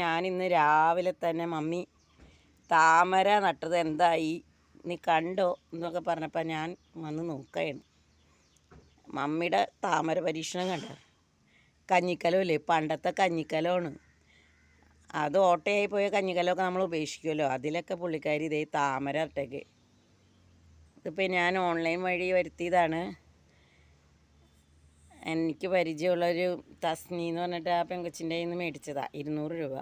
ഞാൻ ഇന്ന് രാവിലെ തന്നെ മമ്മി താമര നട്ടത് എന്തായി? നീ കണ്ടോ? എന്നൊക്കെ പറഞ്ഞപ്പോൾ ഞാൻ വന്ന് നോക്കുകയാണ് മമ്മിയുടെ താമര പരീക്ഷണം കണ്ട? കഞ്ഞിക്കലമില്ലേ പണ്ടത്തെ കഞ്ഞിക്കലമാണ് അത് ഓട്ടയായി പോയ കഞ്ഞിക്കലമൊക്കെ നമ്മൾ ഉപേക്ഷിക്കുമല്ലോ. അതിലൊക്കെ പുള്ളിക്കാരി ഇതേ താമര ഇട്ടേക്ക് ഇതിപ്പോൾ ഞാൻ ഓൺലൈൻ വഴി വരുത്തിയതാണ്. എനിക്ക് പരിചയമുള്ളൊരു തസ്നി എന്ന് പറഞ്ഞിട്ട് ആ പെങ്കൊച്ചിന്റെ കയ്യിൽ നിന്ന് മേടിച്ചതാണ് ഇരുന്നൂറ് രൂപ.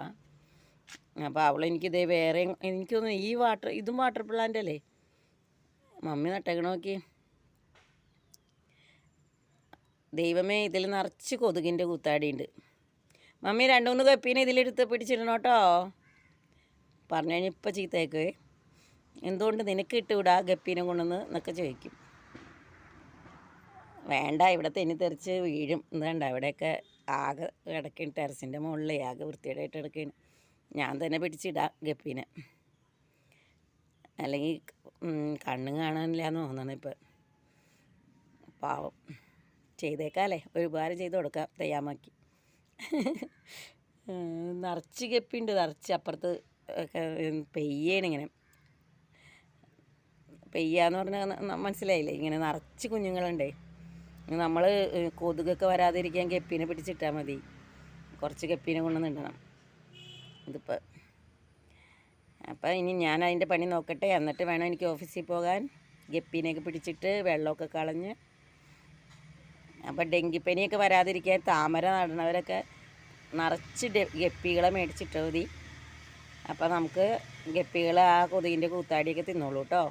അപ്പോൾ അവൾ എനിക്കിതേ വേറെ എനിക്കൊന്ന് ഈ വാട്ടർ ഇതും വാട്ടർ പ്ലാന്റ് അല്ലേ? മമ്മി നട്ടേക്കണ നോക്കി. ദൈവമേ ഇതിൽ നിറച്ച് കൊതുകിന്റെ കൂത്താടിയുണ്ട്. മമ്മി രണ്ട് മൂന്ന് കപ്പീനെ ഇതിലെടുത്ത് പിടിച്ചിടണം കേട്ടോ. പറഞ്ഞു കഴിഞ്ഞാൽ ഇപ്പം ചീത്തയൊക്കെ എന്തുകൊണ്ട് നിനക്ക് ഇട്ടുവിടാ ഗപ്പീനെ കൊണ്ടുവന്ന് എന്നൊക്കെ ചോദിക്കും. വേണ്ട ഇവിടെ തെന്നി തെറിച്ച് വീഴും എന്താണ്ട് അവിടെയൊക്കെ ആകെ കിടക്കും ടെറസിന്റെ മുകളിൽ ആകെ വൃത്തിയായിട്ട് കിടക്കുകയാണ് ഞാൻ തന്നെ പിടിച്ചിടാം ഗപ്പീനെ. അല്ലെങ്കിൽ കണ്ണ് കാണാനില്ല എന്ന് തോന്നണം ഇപ്പം. പാവം. ചെയ്തേക്കാല്ലേ. ഒരുപാട് ചെയ്ത് കൊടുക്കാം തയ്യാമാക്കി നിറച്ച് ഗപ്പിയുണ്ട്. നിറച്ച് അപ്പുറത്ത് പെയ്യാണ് ഇങ്ങനെ. പെയ്യാന്ന് പറഞ്ഞാൽ മനസ്സിലായില്ലേ? ഇങ്ങനെ നിറച്ച് കുഞ്ഞുങ്ങളുണ്ടേ. നമ്മൾ കൊതുകൊക്കെ വരാതിരിക്കാൻ ഗപ്പീനെ പിടിച്ചിട്ടാൽ മതി. കുറച്ച് ഗപ്പീനെ കൊണ്ടുവന്നിടണം. ഇതിപ്പോൾ അപ്പോൾ ഇനി ഞാൻ അതിന്റെ പണി നോക്കട്ടെ. എന്നിട്ട് വേണം എനിക്ക് ഓഫീസിൽ പോകാൻ. ഗപ്പീനെയൊക്കെ പിടിച്ചിട്ട് വെള്ളമൊക്കെ കളഞ്ഞ്. അപ്പോൾ ഡെങ്കിപ്പനിയൊക്കെ വരാതിരിക്കാൻ താമര നടണവരൊക്കെ നിറച്ച് ഗപ്പികളെ മേടിച്ചിട്ടാൽ മതി. അപ്പോൾ നമുക്ക് ഗപ്പികൾ ആ കൊതുകിന്റെ കൂത്താടിയൊക്കെ തിന്നോളൂ കേട്ടോ.